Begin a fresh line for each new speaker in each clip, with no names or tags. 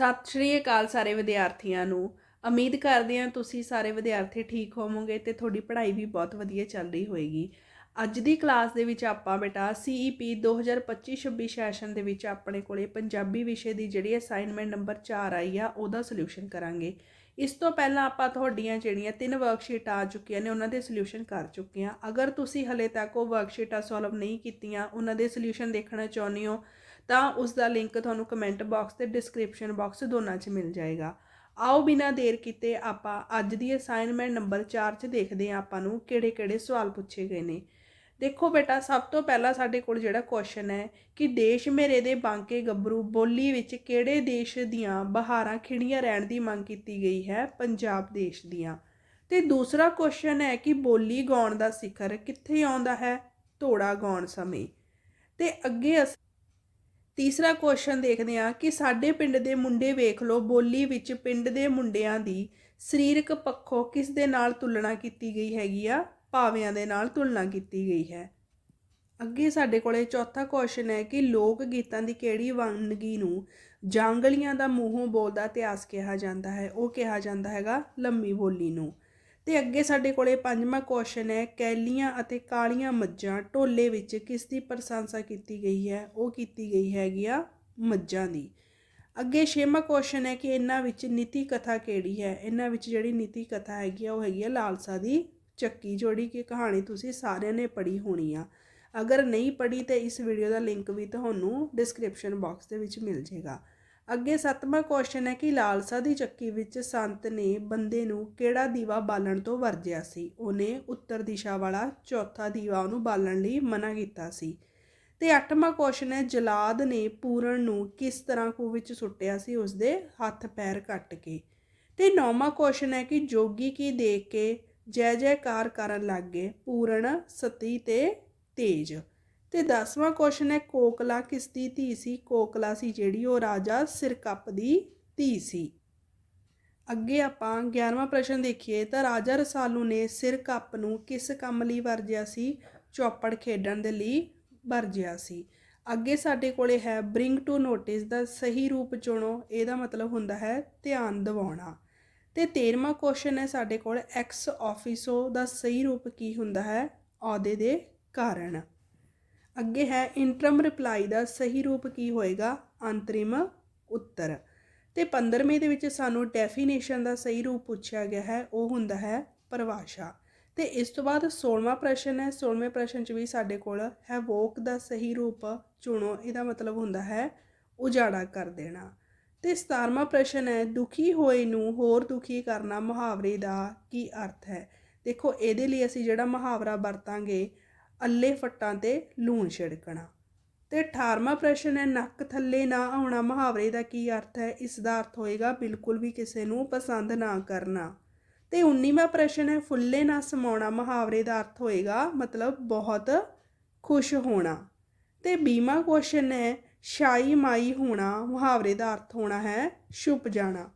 ਸਤਿ ਸ਼੍ਰੀ ਅਕਾਲ ਸਾਰੇ ਵਿਦਿਆਰਥੀਆਂ ਨੂੰ। ਉਮੀਦ ਕਰਦੇ ਹਾਂ ਤੁਸੀਂ ਸਾਰੇ ਵਿਦਿਆਰਥੀ ਠੀਕ ਹੋਵੋਗੇ ਤੇ ਤੁਹਾਡੀ ਪੜ੍ਹਾਈ ਵੀ ਬਹੁਤ ਵਧੀਆ ਚੱਲ ਰਹੀ ਹੋਏਗੀ। ਅੱਜ ਦੀ ਕਲਾਸ ਦੇ ਵਿੱਚ ਆਪਾਂ ਬੇਟਾ E CEP 2025-26 ਸੈਸ਼ਨ ਦੇ ਵਿੱਚ ਆਪਣੇ ਕੋਲੇ ਪੰਜਾਬੀ ਵਿਸ਼ੇ ਦੀ ਜਿਹੜੀ ਅਸਾਈਨਮੈਂਟ ਨੰਬਰ 4 ਆਈ ਆ, ਉਹਦਾ ਸੋਲੂਸ਼ਨ ਕਰਾਂਗੇ। ਇਸ ਤੋਂ ਪਹਿਲਾਂ ਆਪਾਂ ਤੁਹਾਡੀਆਂ ਜਿਹੜੀਆਂ ਤਿੰਨ ਵਰਕਸ਼ੀਟ ਆ ਚੁੱਕੀਆਂ ਨੇ, ਉਹਨਾਂ ਦੇ ਸੋਲੂਸ਼ਨ ਕਰ ਚੁੱਕੇ ਹਾਂ। ਅਗਰ ਤੁਸੀਂ ਹਲੇ ਤੱਕ ਉਹ ਵਰਕਸ਼ੀਟਾਂ ਸੋਲਵ ਨਹੀਂ ਕੀਤੀਆਂ, ਉਹਨਾਂ ਦੇ ਸੋਲੂਸ਼ਨ ਦੇਖਣਾ ਚਾਹੁੰਦੇ ਹੋ ਤਾਂ ਉਸ ਦਾ ਲਿੰਕ ਤੁਹਾਨੂੰ ਕਮੈਂਟ ਬਾਕਸ ਤੇ ਡਿਸਕ੍ਰਿਪਸ਼ਨ ਬਾਕਸ ਦੋਨਾਂ 'ਚ ਮਿਲ ਜਾਏਗਾ। ਆਓ ਬਿਨਾਂ ਦੇਰ ਕੀਤੇ ਆਪਾਂ ਅੱਜ ਦੀ ਅਸਾਈਨਮੈਂਟ ਨੰਬਰ 4 'ਚ ਦੇਖਦੇ ਹਾਂ ਆਪਾਂ ਨੂੰ ਕਿਹੜੇ-ਕਿਹੜੇ ਸਵਾਲ ਪੁੱਛੇ ਗਏ ਨੇ। ਦੇਖੋ ਬੇਟਾ, ਸਭ ਤੋਂ ਪਹਿਲਾਂ ਸਾਡੇ ਕੋਲ ਜਿਹੜਾ ਕੁਐਸਚਨ ਹੈ ਕਿ ਦੇਸ਼ ਮੇਰੇ ਦੇ ਬਾਂਕੇ ਗੱਭਰੂ, ਬੋਲੀ ਵਿੱਚ ਕਿਹੜੇ ਦੇਸ਼ ਦੀਆਂ ਬਹਾਰਾਂ ਖਿੜੀਆਂ ਰਹਿਣ ਦੀ ਮੰਗ ਕੀਤੀ ਗਈ ਹੈ? ਪੰਜਾਬ ਦੇਸ਼ ਦੀਆਂ। ਤੇ ਦੂਸਰਾ ਕੁਐਸਚਨ ਹੈ ਕਿ ਬੋਲੀ ਗਾਉਣ ਦਾ ਸਿਖਰ ਕਿੱਥੇ ਆਉਂਦਾ ਹੈ? ਧੋੜਾ ਗਾਉਣ ਸਮੇਂ। ਤੇ ਅੱਗੇ ਅਸੀਂ ਤੀਸਰਾ ਕੁਐਸਚਨ ਦੇਖਦੇ ਹਾਂ ਕਿ ਸਾਡੇ ਪਿੰਡ ਦੇ ਮੁੰਡੇ ਵੇਖ ਲਓ, ਬੋਲੀ ਵਿੱਚ ਪਿੰਡ ਦੇ ਮੁੰਡਿਆਂ ਦੀ ਸਰੀਰਕ ਪੱਖੋਂ ਕਿਸ ਦੇ ਨਾਲ ਤੁਲਨਾ ਕੀਤੀ ਗਈ ਹੈਗੀ ਆ? ਭਾਵਿਆਂ ਦੇ ਨਾਲ ਤੁਲਨਾ ਕੀਤੀ ਗਈ ਹੈ। ਅੱਗੇ ਸਾਡੇ ਕੋਲੇ ਚੌਥਾ ਕੁਐਸਚਨ ਹੈ ਕਿ ਲੋਕ ਗੀਤਾਂ ਦੀ ਕਿਹੜੀ ਵੰਨਗੀ ਨੂੰ ਜਾਂਗਲੀਆਂ ਦਾ ਮੂੰਹੋਂ ਬੋਲਦਾ ਇਤਿਹਾਸ ਕਿਹਾ ਜਾਂਦਾ ਹੈ? ਉਹ ਕਿਹਾ ਜਾਂਦਾ ਹੈਗਾ, ਲੰਮੀ ਬੋਲੀ ਨੂੰ। ਤੇ ਅੱਗੇ ਸਾਡੇ ਕੋਲੇ ਪੰਜਵਾਂ ਕੁਐਸਚਨ ਹੈ, ਕੈਲੀਆਂ ਅਤੇ ਕਾਲੀਆਂ ਮੱਝਾਂ, ਢੋਲੇ ਵਿੱਚ ਕਿਸ ਦੀ ਪ੍ਰਸ਼ੰਸਾ ਕੀਤੀ ਗਈ ਹੈ? ਉਹ ਕੀਤੀ ਗਈ ਹੈਗੀ ਆ ਮੱਝਾਂ ਦੀ। ਅੱਗੇ ਛੇਵਾਂ ਕੁਐਸਚਨ ਹੈ ਕਿ ਇਹਨਾਂ ਵਿੱਚ ਨੀਤੀ ਕਥਾ ਕਿਹੜੀ ਹੈ? ਇਹਨਾਂ ਵਿੱਚ ਜਿਹੜੀ ਨੀਤੀ ਕਥਾ ਹੈਗੀ ਆ, ਉਹ ਹੈਗੀ ਆ ਲਾਲਸਾ ਦੀ ਚੱਕੀ, ਜੋੜੀ ਕਿ ਕਹਾਣੀ ਤੁਸੀਂ ਸਾਰਿਆਂ ਨੇ ਪੜ੍ਹੀ ਹੋਣੀ ਆ। ਅਗਰ ਨਹੀਂ ਪੜ੍ਹੀ ਤੇ ਇਸ ਵੀਡੀਓ ਦਾ ਲਿੰਕ ਵੀ ਤੁਹਾਨੂੰ ਡਿਸਕ੍ਰਿਪਸ਼ਨ ਬਾਕਸ ਦੇ ਵਿੱਚ ਮਿਲ ਜਾਏਗਾ ਅੱਗੇ ਸੱਤਵਾਂ ਕੁਐਸਚਨ ਹੈ ਕਿ ਲਾਲਸਾ ਦੀ ਚੱਕੀ ਵਿੱਚ ਸੰਤ ਨੇ ਬੰਦੇ ਨੂੰ ਕਿਹੜਾ ਦੀਵਾ ਬਾਲਣ ਤੋਂ ਵਰਜਿਆ ਸੀ? ਉਹਨੇ ਉੱਤਰ ਦਿਸ਼ਾ ਵਾਲਾ ਚੌਥਾ ਦੀਵਾ ਉਹਨੂੰ ਬਾਲਣ ਲਈ ਮਨਾ ਕੀਤਾ ਸੀ। ਤੇ ਅੱਠਵਾਂ ਕੁਐਸਚਨ ਹੈ, ਜਲਾਦ ਨੇ ਪੂਰਨ ਨੂੰ ਕਿਸ ਤਰ੍ਹਾਂ ਖੂਹ ਵਿੱਚ ਸੁੱਟਿਆ ਸੀ? ਉਸਦੇ ਹੱਥ ਪੈਰ ਕੱਟ ਕੇ। ਤੇ ਨੌਵਾਂ ਕੁਐਸਚਨ ਹੈ ਕਿ ਜੋਗੀ ਕੀ ਦੇਖ ਕੇ ਜੈ ਜੈਕਾਰ ਕਰਨ ਲੱਗ ਗਏ? ਪੂਰਨ, ਸਤੀ ਤੇ ਤੇਜ। ਤੇ 10ਵਾਂ ਕੁਐਸਚਨ ਹੈ, ਕੋਕਲਾ ਕਿਸ ਦੀ ਧੀ ਸੀ? ਕੋਕਲਾ ਸੀ ਜਿਹੜੀ ਉਹ ਰਾਜਾ ਸਿਰਕੱਪ ਦੀ ਧੀ ਸੀ। ਅੱਗੇ ਆਪਾਂ 11ਵਾਂ ਪ੍ਰਸ਼ਨ ਦੇਖੀਏ, ਤਾਂ ਰਾਜਾ ਰਸਾਲੂ ਨੇ ਸਿਰਕੱਪ ਨੂੰ ਕਿਸ ਕੰਮ ਲਈ ਵਰਜਿਆ ਸੀ? ਚੌਪੜ ਖੇਡਣ ਦੇ ਲਈ ਵਰਜਿਆ ਸੀ। ਅੱਗੇ ਸਾਡੇ ਕੋਲੇ ਹੈ ਬ੍ਰਿੰਗ ਟੂ ਨੋਟਿਸ ਦਾ ਸਹੀ ਰੂਪ ਚੁਣੋ, ਇਹਦਾ ਮਤਲਬ ਹੁੰਦਾ ਹੈ ਧਿਆਨ ਦਿਵਾਉਣਾ। ਤੇ 13ਵਾਂ ਕੁਐਸਚਨ ਹੈ, ਸਾਡੇ ਕੋਲ ਐਕਸ ਆਫਿਸੋ ਦਾ ਸਹੀ ਰੂਪ ਕੀ ਹੁੰਦਾ ਹੈ? ਅਹੁਦੇ ਦੇ ਕਾਰਨ। ਅੱਗੇ ਹੈ ਇੰਟਰਮ ਰਿਪਲਾਈ ਦਾ ਸਹੀ ਰੂਪ ਕੀ ਹੋਏਗਾ? ਅੰਤਰਿਮ ਉੱਤਰ। ਤੇ 15ਵੇਂ ਦੇ ਵਿੱਚ ਸਾਨੂੰ ਡੈਫੀਨੇਸ਼ਨ ਦਾ ਸਹੀ ਰੂਪ ਪੁੱਛਿਆ ਗਿਆ ਹੈ, ਉਹ ਹੁੰਦਾ ਹੈ ਪਰਿਭਾਸ਼ਾ। ਤੇ ਇਸ ਤੋਂ ਬਾਅਦ 16ਵਾਂ ਪ੍ਰਸ਼ਨ ਹੈ 16ਵੇਂ ਪ੍ਰਸ਼ਨ 'ਚ ਵੀ ਸਾਡੇ ਕੋਲ ਹੈ ਵੋਕ ਦਾ ਸਹੀ ਰੂਪ ਚੁਣੋ, ਇਹਦਾ ਮਤਲਬ ਹੁੰਦਾ ਹੈ ਉਜਾੜਾ ਕਰ ਦੇਣਾ। ਤੇ 17ਵਾਂ ਪ੍ਰਸ਼ਨ ਹੈ, ਦੁਖੀ ਹੋਏ ਨੂੰ ਹੋਰ ਦੁਖੀ ਕਰਨਾ ਮੁਹਾਵਰੇ ਦਾ ਕੀ ਅਰਥ ਹੈ? ਦੇਖੋ, ਇਹਦੇ ਲਈ ਅਸੀਂ ਜਿਹੜਾ ਮੁਹਾਵਰਾ ਵਰਤਾਂਗੇ ਅੱਲੇ ਫੱਟਾਂ ਤੇ ਲੂਣ ਛਿੜਕਣਾ। ਤੇ 18ਵਾਂ ਪ੍ਰਸ਼ਨ ਹੈ, ਨੱਕ ਥੱਲੇ ਨਾ ਆਉਣਾ। ਮੁਹਾਵਰੇ ਦਾ ਕੀ ਅਰਥ ਹੈ? ਇਸ ਦਾ ਅਰਥ ਹੋਏਗਾ, ਬਿਲਕੁਲ ਵੀ ਕਿਸੇ ਨੂੰ ਪਸੰਦ ਨਾ ਕਰਨਾ। ਤੇ 19ਵਾਂ ਪ੍ਰਸ਼ਨ ਹੈ, ਫੁੱਲੇ ਨਾ ਸਮਾਉਣਾ। ਮੁਹਾਵਰੇ ਦਾ ਅਰਥ ਹੋਏਗਾ, ਮਤਲਬ ਬਹੁਤ ਖੁਸ਼ ਹੋਣਾ। ਤੇ 20ਵਾਂ ਕੁਐਸਚਨ ਹੈ ਸ਼ਾਈ ਮਾਈ ਹੋਣਾ। ਮੁਹਾਵਰੇ ਦਾ ਅਰਥ ਹੋਣਾ ਹੈ, ਛੁਪ ਜਾਣਾ।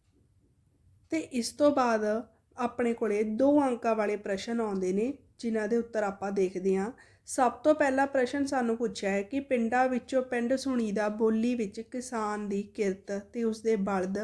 ਤੇ ਇਸ ਤੋਂ ਬਾਅਦ ਆਪਣੇ ਕੋਲੇ ਦੋ ਅੰਕਾਂ ਵਾਲੇ ਪ੍ਰਸ਼ਨ ਆਉਂਦੇ ਨੇ, ਜਿਨ੍ਹਾਂ ਦੇ ਉੱਤਰ ਆਪਾਂ ਦੇਖਦੇ ਹਾਂ। ਸਭ ਤੋਂ ਪਹਿਲਾ ਪ੍ਰਸ਼ਨ ਸਾਨੂੰ ਪੁੱਛਿਆ ਹੈ ਕਿ ਪਿੰਡਾਂ ਵਿੱਚੋਂ ਪਿੰਡ ਸੁਣੀ ਦਾ ਬੋਲੀ ਵਿੱਚ ਕਿਸਾਨ ਦੀ ਕਿਰਤ ਤੇ ਉਸਦੇ ਬਲਦ,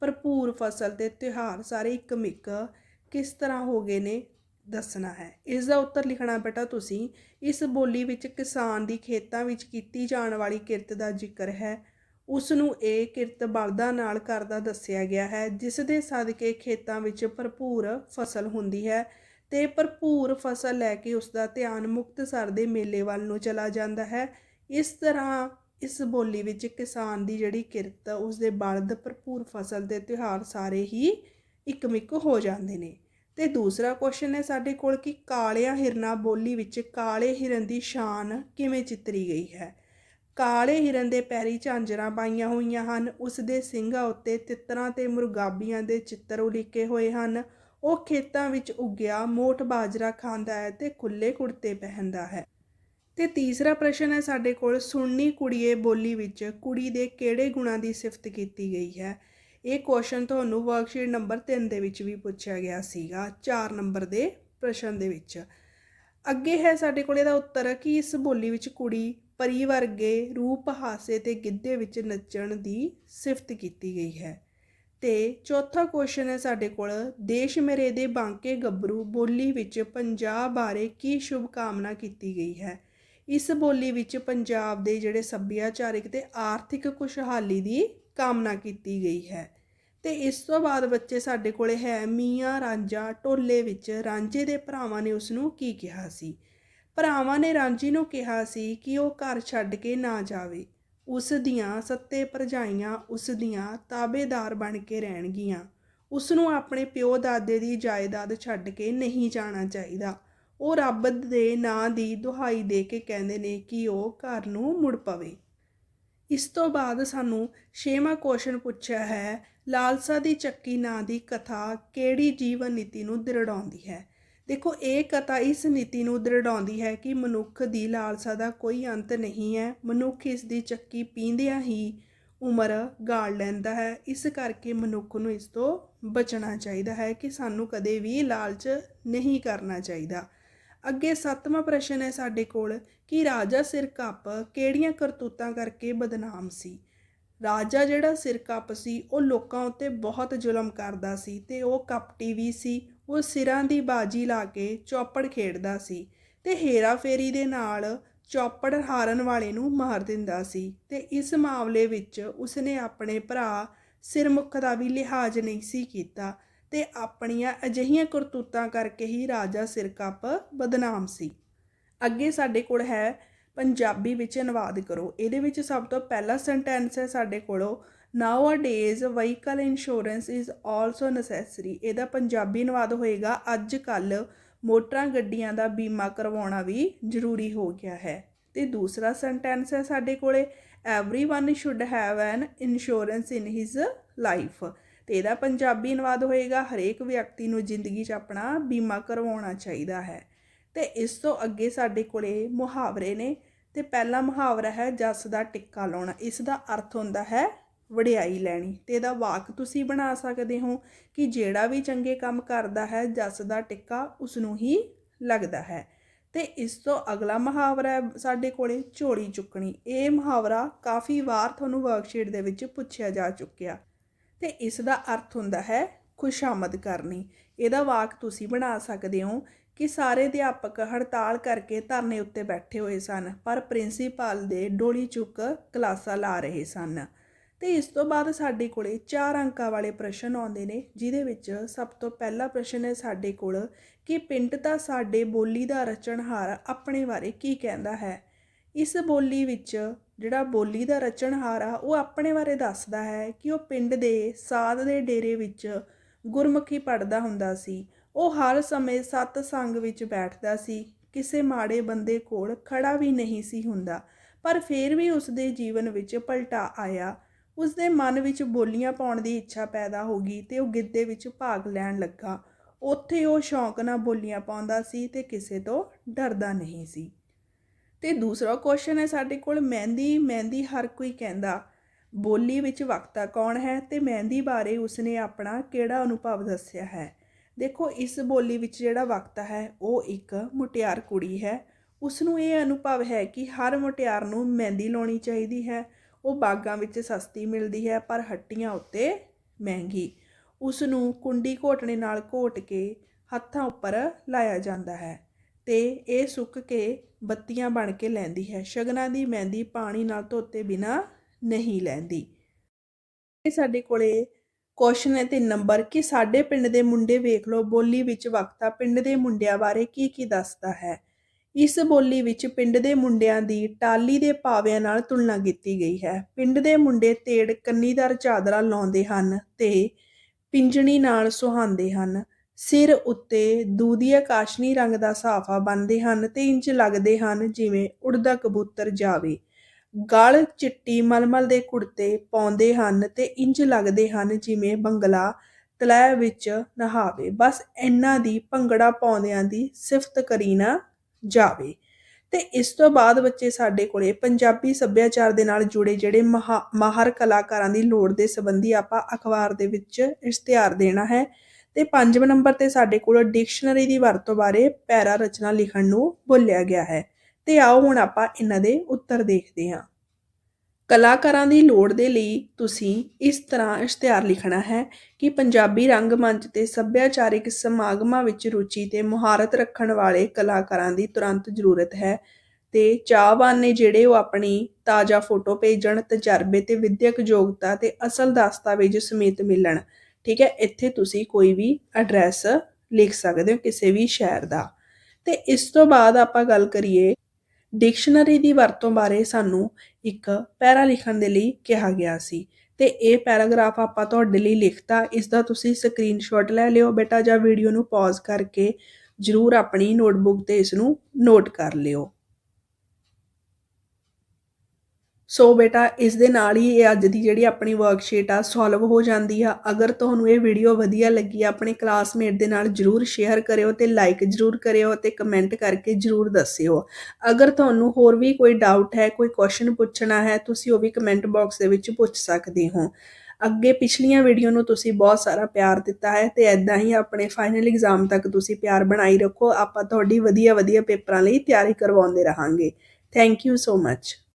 ਭਰਪੂਰ ਫਸਲ ਤੇ ਤਿਉਹਾਰ ਸਾਰੇ ਇੱਕ ਮਿੱਕ ਕਿਸ ਤਰ੍ਹਾਂ ਹੋ ਗਏ ਨੇ, ਦੱਸਣਾ ਹੈ। ਇਸ ਦਾ ਉੱਤਰ ਲਿਖਣਾ ਬੇਟਾ ਤੁਸੀਂ, ਇਸ ਬੋਲੀ ਵਿੱਚ ਕਿਸਾਨ ਦੀ ਖੇਤਾਂ ਵਿੱਚ ਕੀਤੀ ਜਾਣ ਵਾਲੀ ਕਿਰਤ ਦਾ ਜ਼ਿਕਰ ਹੈ। ਉਸ ਨੂੰ ਇਹ ਕਿਰਤ ਬਲਦਾਂ ਨਾਲ ਕਰਦਾ ਦੱਸਿਆ ਗਿਆ ਹੈ, ਜਿਸ ਦੇ ਸਦਕੇ ਖੇਤਾਂ ਵਿੱਚ ਭਰਪੂਰ ਫਸਲ ਹੁੰਦੀ ਹੈ। ਤੇ ਭਰਪੂਰ ਫਸਲ ਲੈ ਕੇ ਉਸ ਦਾ ਧਿਆਨ ਮੁਕਤਸਰ ਦੇ ਮੇਲੇ ਵੱਲ ਨੂੰ ਚਲਾ ਜਾਂਦਾ ਹੈ। ਇਸ ਤਰ੍ਹਾਂ ਇਸ ਬੋਲੀ ਵਿੱਚ ਕਿਸਾਨ ਦੀ ਜਿਹੜੀ ਕਿਰਤ ਉਸ ਦੇ ਬਲਦ ਭਰਪੂਰ ਫਸਲ ਦੇ ਤਿਉਹਾਰ ਸਾਰੇ ਹੀ ਇੱਕਮਿਕ ਹੋ ਜਾਂਦੇ ਨੇ। ਤੇ ਦੂਸਰਾ ਕੁਐਸਚਨ ਹੈ ਸਾਡੇ ਕੋਲ ਕਿ ਕਾਲਿਆਂ ਹਿਰਨਾ ਬੋਲੀ ਵਿੱਚ ਕਾਲੇ ਹਿਰਨ ਦੀ ਸ਼ਾਨ ਕਿਵੇਂ ਚਿੱਤਰੀ ਗਈ ਹੈ? ਕਾਲੇ ਹਿਰਨ ਦੇ ਪੈਰੀ ਝਾਂਜਰਾਂ ਪਾਈਆਂ ਹੋਈਆਂ ਹਨ ਉਸ ਦੇ ਸਿੰਘਾਂ ਉੱਤੇ ਤਿੱਤਰਾਂ ਤੇ ਮੁਰਗਾਬੀਆਂ ਦੇ ਚਿੱਤਰ ਉਲੀਕੇ ਹੋਏ ਹਨ ਉਹ ਖੇਤਾਂ ਵਿੱਚ ਉੱਗਿਆ ਮੋਠ ਬਾਜਰਾ ਖਾਂਦਾ ਹੈ ਤੇ ਖੁੱਲੇ ਕੁੜਤੇ ਪਹਿਨਦਾ ਹੈ। ਤੇ ਤੀਸਰਾ ਪ੍ਰਸ਼ਨ ਹੈ ਸਾਡੇ ਕੋਲ, ਸੁਣਨੀ ਕੁੜੀਏ ਬੋਲੀ ਵਿੱਚ ਕੁੜੀ ਦੇ ਕਿਹੜੇ ਗੁਣਾਂ ਦੀ ਸਿਫਤ ਕੀਤੀ ਗਈ ਹੈ? ਇਹ ਕੁਐਸਚਨ ਤੁਹਾਨੂੰ ਵਰਕਸ਼ੀਟ ਨੰਬਰ 3 ਦੇ ਵਿੱਚ ਵੀ ਪੁੱਛਿਆ ਗਿਆ ਸੀਗਾ 4 ਨੰਬਰ ਦੇ ਪ੍ਰਸ਼ਨ ਦੇ ਵਿੱਚ। ਅੱਗੇ ਹੈ ਸਾਡੇ ਕੋਲ ਇਹਦਾ ਉੱਤਰ, ਕਿ ਇਸ ਬੋਲੀ ਵਿੱਚ ਕੁੜੀ ਪਰੀ ਵਰਗੇ ਰੂਪ, ਹਾਸੇ ਤੇ ਗਿੱਧੇ ਵਿੱਚ ਨੱਚਣ ਦੀ ਸਿਫਤ ਕੀਤੀ ਗਈ ਹੈ। ਤੇ ਚੌਥਾ ਕੁਐਸਚਨ ਹੈ ਸਾਡੇ ਕੋਲ, ਦੇਸ਼ ਮੇਰੇ ਦੇ ਬਾਂਕੇ ਗੱਭਰੂ, ਬੋਲੀ ਵਿੱਚ ਪੰਜਾਬ ਬਾਰੇ ਕੀ ਸ਼ੁਭ ਕਾਮਨਾ ਕੀਤੀ ਗਈ ਹੈ? ਇਸ ਬੋਲੀ ਵਿੱਚ ਪੰਜਾਬ ਦੇ ਜਿਹੜੇ ਸੱਭਿਆਚਾਰਿਕ ਤੇ ਆਰਥਿਕ ਖੁਸ਼ਹਾਲੀ ਦੀ ਕਾਮਨਾ ਕੀਤੀ ਗਈ ਹੈ। ਤੇ ਇਸ ਤੋਂ ਬਾਅਦ ਬੱਚੇ ਸਾਡੇ ਕੋਲੇ ਹੈ ਮੀਆਂ ਰਾਂਝਾ ਢੋਲੇ ਵਿੱਚ ਰਾਂਝੇ ਦੇ ਭਰਾਵਾਂ ਨੇ ਉਸ ਨੂੰ ਕੀ ਕਿਹਾ ਸੀ? ਭਰਾਵਾਂ ਨੇ ਰਾਂਝੀ ਨੂੰ ਕਿਹਾ ਸੀ ਕਿ ਉਹ ਘਰ ਛੱਡ ਕੇ ਨਾ ਜਾਵੇ। ਉਸ ਦੀਆਂ ਸੱਤੇ ਭਰਜਾਈਆਂ ਉਸ ਦੀਆਂ ਤਾਬੇਦਾਰ ਬਣ ਕੇ ਰਹਿਣਗੀਆਂ। ਉਸ ਨੂੰ ਆਪਣੇ ਪਿਓ ਦਾਦੇ ਦੀ ਜਾਇਦਾਦ ਛੱਡ ਕੇ ਨਹੀਂ ਜਾਣਾ ਚਾਹੀਦਾ। ਉਹ ਰੱਬ ਦੇ ਨਾਂ ਦੀ ਦੁਹਾਈ ਦੇ ਕੇ ਕਹਿੰਦੇ ਨੇ ਕਿ ਉਹ ਘਰ ਨੂੰ ਮੁੜ ਪਵੇ। ਇਸ ਤੋਂ ਬਾਅਦ ਸਾਨੂੰ ਛੇਵਾਂ ਕੁਐਸਚਨ ਪੁੱਛਿਆ ਹੈ, ਲਾਲਸਾ ਦੀ ਚੱਕੀ ਨਾਂ ਦੀ ਕਥਾ ਕਿਹੜੀ ਜੀਵਨ ਨੀਤੀ ਨੂੰ ਦ੍ਰਿੜਾਉਂਦੀ ਹੈ? ਦੇਖੋ, ਇਹ ਕਥਾ ਇਸ ਨੀਤੀ ਨੂੰ ਦ੍ਰਿੜਾਉਂਦੀ ਹੈ ਕਿ ਮਨੁੱਖ ਦੀ ਲਾਲਸਾ ਦਾ ਕੋਈ ਅੰਤ ਨਹੀਂ ਹੈ। ਮਨੁੱਖ ਇਸ ਦੀ ਚੱਕੀ ਪੀਂਦਿਆਂ ਹੀ ਉਮਰ ਗਾਲ ਲੈਂਦਾ ਹੈ। ਇਸ ਕਰਕੇ ਮਨੁੱਖ ਨੂੰ ਇਸ ਤੋਂ ਬਚਣਾ ਚਾਹੀਦਾ ਹੈ ਕਿ ਸਾਨੂੰ ਕਦੇ ਵੀ ਲਾਲਚ ਨਹੀਂ ਕਰਨਾ ਚਾਹੀਦਾ। ਅੱਗੇ ਸੱਤਵਾਂ ਪ੍ਰਸ਼ਨ ਹੈ ਸਾਡੇ ਕੋਲ ਕਿ ਰਾਜਾ ਸਿਰਕੱਪ ਕਿਹੜੀਆਂ ਕਰਤੂਤਾਂ ਕਰਕੇ ਬਦਨਾਮ ਸੀ? ਰਾਜਾ ਜਿਹੜਾ ਸਿਰਕੱਪ ਸੀ, ਉਹ ਲੋਕਾਂ ਉੱਤੇ ਬਹੁਤ ਜ਼ੁਲਮ ਕਰਦਾ ਸੀ ਤੇ ਉਹ ਕਪਟੀ ਵੀ ਸੀ, ਉਹ ਸਿਰਾਂ ਦੀ ਬਾਜੀ ਲਾ ਕੇ ਚੌਪੜ ਖੇਡਦਾ ਸੀ ਤੇ ਹੇਰਾ ਫੇਰੀ ਦੇ ਨਾਲ ਚੌਪੜ ਹਾਰਨ ਵਾਲੇ ਨੂੰ ਮਾਰ ਦਿੰਦਾ ਸੀ ਤੇ ਇਸ ਮਾਮਲੇ ਵਿੱਚ ਉਸਨੇ ਆਪਣੇ ਭਰਾ ਸਿਰਮੁਖ ਦਾ ਵੀ ਲਿਹਾਜ਼ ਨਹੀਂ ਸੀ ਕੀਤਾ ਤੇ ਆਪਣੀਆਂ ਅਜਿਹੀਆਂ ਕਰਤੂਤਾਂ ਕਰਕੇ ਹੀ ਰਾਜਾ ਸਿਰਕੱਪ ਬਦਨਾਮ ਸੀ। ਅੱਗੇ ਸਾਡੇ ਕੋਲ ਹੈ ਪੰਜਾਬੀ ਵਿੱਚ ਅਨੁਵਾਦ ਕਰੋ। ਇਹਦੇ ਵਿੱਚ ਸਭ ਤੋਂ ਪਹਿਲਾ ਸੈਂਟੈਂਸ ਹੈ ਸਾਡੇ ਕੋਲੋਂ now a vehicle insurance is also necessary ਇਹਦਾ ਪੰਜਾਬੀ ਅਨੁਵਾਦ ਹੋਏਗਾ ਅੱਜ ਕੱਲ ਮੋਟਰਾਂ ਗੱਡੀਆਂ ਦਾ ਬੀਮਾ ਕਰਵਾਉਣਾ ਵੀ ਜ਼ਰੂਰੀ ਹੋ ਗਿਆ ਹੈ। ਤੇ ਦੂਸਰਾ ਸੈਂਟੈਂਸ ਹੈ ਸਾਡੇ ਕੋਲੇ everyone should have an insurance in his life ਤੇ ਇਹਦਾ ਪੰਜਾਬੀ ਅਨੁਵਾਦ ਹੋਏਗਾ, ਹਰੇਕ ਵਿਅਕਤੀ ਨੂੰ ਜ਼ਿੰਦਗੀ 'ਚ ਆਪਣਾ ਬੀਮਾ ਕਰਵਾਉਣਾ ਚਾਹੀਦਾ ਹੈ। ਅਤੇ ਇਸ ਤੋਂ ਅੱਗੇ ਸਾਡੇ ਕੋਲੇ ਮੁਹਾਵਰੇ ਨੇ ਅਤੇ ਪਹਿਲਾ ਮੁਹਾਵਰਾ ਹੈ ਜੱਸ ਦਾ ਟਿੱਕਾ ਲਾਉਣਾ, ਇਸ ਦਾ ਅਰਥ ਹੁੰਦਾ ਹੈ ਵਡਿਆਈ ਲੈਣੀ ਤੇ ਇਹਦਾ ਵਾਕ ਤੁਸੀਂ ਬਣਾ ਸਕਦੇ ਹੋ ਕਿ ਜਿਹੜਾ ਵੀ ਚੰਗੇ ਕੰਮ ਕਰਦਾ ਹੈ, ਜੱਸ ਦਾ ਟਿੱਕਾ ਉਸ ਨੂੰ ਹੀ ਲੱਗਦਾ ਹੈ। ਤੇ ਇਸ ਤੋਂ ਅਗਲਾ ਮੁਹਾਵਰਾ ਹੈ ਸਾਡੇ ਕੋਲੇ ਝੋਲੀ ਚੁੱਕਣੀ, ਇਹ ਮੁਹਾਵਰਾ ਕਾਫੀ ਵਾਰ ਤੁਹਾਨੂੰ ਵਰਕਸ਼ੀਟ ਦੇ ਵਿੱਚ ਪੁੱਛਿਆ ਜਾ ਚੁੱਕਿਆ। ਤੇ ਇਸ ਦਾ ਅਰਥ ਹੁੰਦਾ ਹੈ ਖੁਸ਼ਾਮਦ ਕਰਨੀ, ਇਹਦਾ ਵਾਕ ਤੁਸੀਂ ਬਣਾ ਸਕਦੇ ਹੋ ਕਿ ਸਾਰੇ ਅਧਿਆਪਕ ਹੜਤਾਲ ਕਰਕੇ ਧਰਨੇ ਉੱਤੇ ਬੈਠੇ ਹੋਏ ਸਨ, ਪਰ ਪ੍ਰਿੰਸੀਪਲ ਦੇ ਡੋਲੀ ਚੁੱਕ ਕਲਾਸਾਂ ਲਾ ਰਹੇ ਸਨ। ਤੇ ਇਸ ਤੋਂ ਬਾਅਦ ਸਾਡੇ ਕੋਲੇ ਚਾਰ ਅੰਕਾਂ ਵਾਲੇ ਪ੍ਰਸ਼ਨ ਆਉਂਦੇ ਨੇ, ਜਿਹਦੇ ਵਿੱਚ ਸਭ ਤੋਂ ਪਹਿਲਾ ਪ੍ਰਸ਼ਨ ਹੈ ਸਾਡੇ ਕੋਲ ਕਿ ਪਿੰਡ ਦਾ ਸਾਡੇ ਬੋਲੀ ਦਾ ਰਚਨਹਾਰ ਆਪਣੇ ਬਾਰੇ ਕੀ ਕਹਿੰਦਾ ਹੈ? ਇਸ ਬੋਲੀ ਵਿੱਚ ਜਿਹੜਾ ਬੋਲੀ ਦਾ ਰਚਨਹਾਰ ਆ, ਉਹ ਆਪਣੇ ਬਾਰੇ ਦੱਸਦਾ ਹੈ ਕਿ ਉਹ ਪਿੰਡ ਦੇ ਸਾਧ ਦੇ ਡੇਰੇ ਵਿੱਚ ਗੁਰਮੁਖੀ ਪੜਦਾ ਹੁੰਦਾ ਸੀ। ਉਹ ਹਰ ਸਮੇਂ ਸਤ ਸੰਗ ਵਿੱਚ ਬੈਠਦਾ ਸੀ। ਕਿਸੇ ਮਾੜੇ ਬੰਦੇ ਕੋਲ ਖੜਾ ਵੀ ਨਹੀਂ ਸੀ ਹੁੰਦਾ, ਪਰ ਫਿਰ ਵੀ ਉਸ ਦੇ ਜੀਵਨ ਵਿੱਚ ਪਲਟਾ ਆਇਆ। ਉਸ ਦੇ ਮਨ ਵਿੱਚ ਬੋਲੀਆਂ ਪਾਉਣ ਦੀ ਇੱਛਾ ਪੈਦਾ ਹੋ ਗਈ ਤੇ ਉਹ ਗਿੱਧੇ ਵਿੱਚ ਭਾਗ ਲੈਣ ਲੱਗਾ। ਉੱਥੇ ਉਹ ਸ਼ੌਂਕ ਨਾਲ ਬੋਲੀਆਂ ਪਾਉਂਦਾ ਸੀ ਤੇ ਕਿਸੇ ਤੋਂ ਡਰਦਾ ਨਹੀਂ ਸੀ। ਤੇ ਦੂਸਰਾ ਕੁਐਸਚਨ ਹੈ, ਸਾਡੇ ਕੋਲ ਮਹਿੰਦੀ ਮਹਿੰਦੀ ਹਰ ਕੋਈ ਕਹਿੰਦਾ, ਬੋਲੀ ਵਿੱਚ ਵਕਤਾ ਕੌਣ ਹੈ ਤੇ ਮਹਿੰਦੀ ਬਾਰੇ ਉਸਨੇ ਆਪਣਾ ਕਿਹੜਾ ਅਨੁਭਵ ਦੱਸਿਆ ਹੈ? ਦੇਖੋ, ਇਸ ਬੋਲੀ ਵਿੱਚ ਜਿਹੜਾ ਵਕਤਾ ਹੈ, ਉਹ ਇੱਕ ਮੁਟਿਆਰ ਕੁੜੀ ਹੈ। ਉਸ ਨੂੰ ਇਹ ਅਨੁਭਵ ਹੈ ਕਿ ਹਰ ਮੁਟਿਆਰ ਨੂੰ ਮਹਿੰਦੀ ਲਾਉਣੀ ਚਾਹੀਦੀ ਹੈ। ਉਹ ਬਾਗਾਂ ਵਿੱਚ ਸਸਤੀ ਮਿਲਦੀ ਹੈ, ਪਰ ਹੱਟੀਆਂ ਉੱਤੇ ਮਹਿੰਗੀ। ਉਸ ਨੂੰ ਕੁੰਡੀ ਘੋਟਣੇ ਨਾਲ ਘੋਟ ਕੇ ਹੱਥਾਂ ਉੱਪਰ ਲਾਇਆ ਜਾਂਦਾ ਹੈ ਤੇ ਇਹ ਸੁੱਕ ਕੇ ਬੱਤੀਆਂ ਬਣ ਕੇ ਲੈਂਦੀ ਹੈ। ਸ਼ਗਨਾਂ ਦੀ ਮਹਿੰਦੀ ਪਾਣੀ ਨਾਲ ਧੋਤੇ ਬਿਨਾ ਨਹੀਂ ਲੈਂਦੀ। ਇਹ ਸਾਡੇ ਕੋਲੇ ਕੁਐਸਚਨ ਹੈ ਤੇ ਨੰਬਰ ਕਿ ਸਾਡੇ ਪਿੰਡ ਦੇ ਮੁੰਡੇ ਵੇਖ ਲਓ, ਬੋਲੀ ਵਿੱਚ ਵਕਤਾ ਪਿੰਡ ਦੇ ਮੁੰਡਿਆਂ ਬਾਰੇ ਕੀ ਕੀ ਦੱਸਦਾ ਹੈ। ਇਸ ਬੋਲੀ ਵਿੱਚ ਪਿੰਡ ਦੇ ਮੁੰਡਿਆਂ ਦੀ ਟਾਲੀ ਦੇ ਪਾਵਿਆਂ ਨਾਲ ਤੁਲਨਾ ਕੀਤੀ ਗਈ ਹੈ। ਪਿੰਡ ਦੇ ਮੁੰਡੇ ਤੇੜ ਕੰਨੀਦਾਰ ਚਾਦਰਾ ਲਾਉਂਦੇ ਹਨ ਤੇ ਪਿੰਜਣੀ ਨਾਲ ਸੁਹਾਉਂਦੇ ਹਨ। ਸਿਰ ਉੱਤੇ ਦੂਦੀਆ ਕਾਸ਼ਨੀ ਰੰਗ ਦਾ ਸਾਫਾ ਬੰਨਦੇ ਹਨ ਤੇ ਇੰਜ ਲੱਗਦੇ ਹਨ ਜਿਵੇਂ ਉੜਦਾ ਕਬੂਤਰ ਜਾਵੇ। ਗਲ ਚਿੱਟੀ ਮਲਮਲ ਦੇ ਕੁੜਤੇ ਪਾਉਂਦੇ ਹਨ ਤੇ ਇੰਜ ਲੱਗਦੇ ਹਨ ਜਿਵੇਂ ਬੰਗਲਾ ਤਲੈ ਵਿੱਚ ਨਹਾਵੇ। ਬਸ ਇਹਨਾਂ ਦੀ ਭੰਗੜਾ ਪਾਉਂਦਿਆਂ ਦੀ ਸਿਫਤ ਕਰੀ ਨਾ ਜਾਵੇ। ਤੇ ਇਸ ਤੋਂ ਬਾਅਦ ਬੱਚੇ ਸਾਡੇ ਕੋਲੇ ਪੰਜਾਬੀ ਸੱਭਿਆਚਾਰ ਦੇ ਨਾਲ ਜੁੜੇ ਜਿਹੜੇ ਮਹਾ- ਮਾਹਰ ਕਲਾਕਾਰਾਂ ਦੀ ਲੋੜ ਦੇ ਸੰਬੰਧੀ ਆਪਾਂ ਅਖਬਾਰ ਦੇ ਵਿੱਚ ਇਸ਼ਤਿਹਾਰ ਦੇਣਾ ਹੈ ਤੇ ਪੰਜਵੇਂ ਨੰਬਰ ਤੇ ਸਾਡੇ ਕੋਲ ਡਿਕਸ਼ਨਰੀ ਦੀ ਵਰਤੋਂ ਬਾਰੇ ਪੈਰਾ ਰਚਨਾ ਲਿਖਣ ਨੂੰ ਬੋਲਿਆ ਗਿਆ ਹੈ। ਤੇ ਆਓ ਹੁਣ ਆਪਾਂ ਇਹਨਾਂ ਦੇ ਉੱਤਰ ਦੇਖਦੇ ਹਾਂ। ਕਲਾਕਾਰਾਂ ਦੀ ਲੋੜ ਦੇ ਲਈ ਤੁਸੀਂ ਇਸ ਤਰ੍ਹਾਂ ਇਸ਼ਤਿਹਾਰ ਲਿਖਣਾ ਹੈ ਕਿ ਪੰਜਾਬੀ ਰੰਗਮੰਚ ਤੇ ਸੱਭਿਆਚਾਰਿਕ ਸਮਾਗਮਾਂ ਵਿੱਚ ਰੁਚੀ ਤੇ ਮੁਹਾਰਤ ਰੱਖਣ ਵਾਲੇ ਕਲਾਕਾਰਾਂ ਦੀ ਤੁਰੰਤ ਜ਼ਰੂਰਤ ਹੈ ਤੇ ਚਾਹਵਾਨ ਨੇ ਜਿਹੜੇ ਉਹ ਆਪਣੀ ਤਾਜ਼ਾ ਫੋਟੋ ਭੇਜਣ, ਤਜਰਬੇ ਤੇ ਵਿਦਿਅਕ ਯੋਗਤਾ ਤੇ ਅਸਲ ਦਸਤਾਵੇਜ਼ ਸਮੇਤ ਮਿਲਣ, ਠੀਕ ਹੈ, ਇੱਥੇ ਤੁਸੀਂ ਕੋਈ ਵੀ ਐਡਰੈਸ ਲਿਖ ਸਕਦੇ ਹੋ ਕਿਸੇ ਵੀ ਸ਼ਹਿਰ ਦਾ। ਤੇ ਇਸ ਤੋਂ ਬਾਅਦ ਆਪਾਂ ਗੱਲ ਕਰੀਏ ਡਿਕਸ਼ਨਰੀ ਦੀ ਵਰਤੋਂ ਬਾਰੇ ਸਾਨੂੰ ਇੱਕ ਪੈਰਾ ਲਿਖਣ ਦੇ ਲਈ ਕਿਹਾ ਗਿਆ ਸੀ। ਤੇ ਇਹ ਪੈਰਾਗ੍ਰਾਫ ਆਪਾਂ ਤੁਹਾਡੇ ਲਈ ਲਿਖਤਾ। ਇਸ ਦਾ ਤੁਸੀਂ ਸਕਰੀਨਸ਼ਾਟ ਲੈ ਲਿਓ ਬੇਟਾ ਜਾਂ ਵੀਡੀਓ ਨੂੰ ਪੌਜ਼ ਕਰਕੇ ਜ਼ਰੂਰ ਆਪਣੀ ਨੋਟਬੁੱਕ ਤੇ ਇਸ ਨੂੰ ਨੋਟ ਕਰ ਲਿਓ। ਸੋ ਬੇਟਾ, ਇਸ ਦੇ ਨਾਲ ਹੀ ਇਹ ਅੱਜ ਦੀ ਜਿਹੜੀ ਆਪਣੀ ਵਰਕਸ਼ੀਟ ਆ ਸੋਲਵ ਹੋ ਜਾਂਦੀ ਆ। ਅਗਰ ਤੁਹਾਨੂੰ ਇਹ ਵੀਡੀਓ ਵਧੀਆ ਲੱਗੀ ਆ, ਆਪਣੇ ਕਲਾਸਮੇਟ ਦੇ ਨਾਲ ਜਰੂਰ ਸ਼ੇਅਰ ਕਰਿਓ ਤੇ ਲਾਈਕ ਜਰੂਰ ਕਰਿਓ ਤੇ ਕਮੈਂਟ ਕਰਕੇ ਜਰੂਰ ਦੱਸਿਓ। ਅਗਰ ਤੁਹਾਨੂੰ ਹੋਰ ਵੀ ਕੋਈ ਡਾਊਟ ਹੈ, ਕੋਈ ਕੁਐਸਚਨ ਪੁੱਛਣਾ ਹੈ, ਤੁਸੀਂ ਉਹ ਵੀ ਕਮੈਂਟ ਬਾਕਸ ਦੇ ਵਿੱਚ ਪੁੱਛ ਸਕਦੇ ਹੋ। ਅੱਗੇ ਪਿਛਲੀਆਂ ਵੀਡੀਓ ਨੂੰ ਤੁਸੀਂ ਬਹੁਤ ਸਾਰਾ ਪਿਆਰ ਦਿੱਤਾ ਹੈ ਤੇ ਐਦਾਂ ਹੀ ਆਪਣੇ ਫਾਈਨਲ ਐਗਜ਼ਾਮ ਤੱਕ ਤੁਸੀਂ ਪਿਆਰ ਬਣਾਈ ਰੱਖੋ। ਆਪਾਂ ਤੁਹਾਡੀ ਵਧੀਆ ਵਧੀਆ ਪੇਪਰਾਂ ਲਈ ਤਿਆਰੀ ਕਰਵਾਉਂਦੇ ਰਹਾਂਗੇ। Thank you so much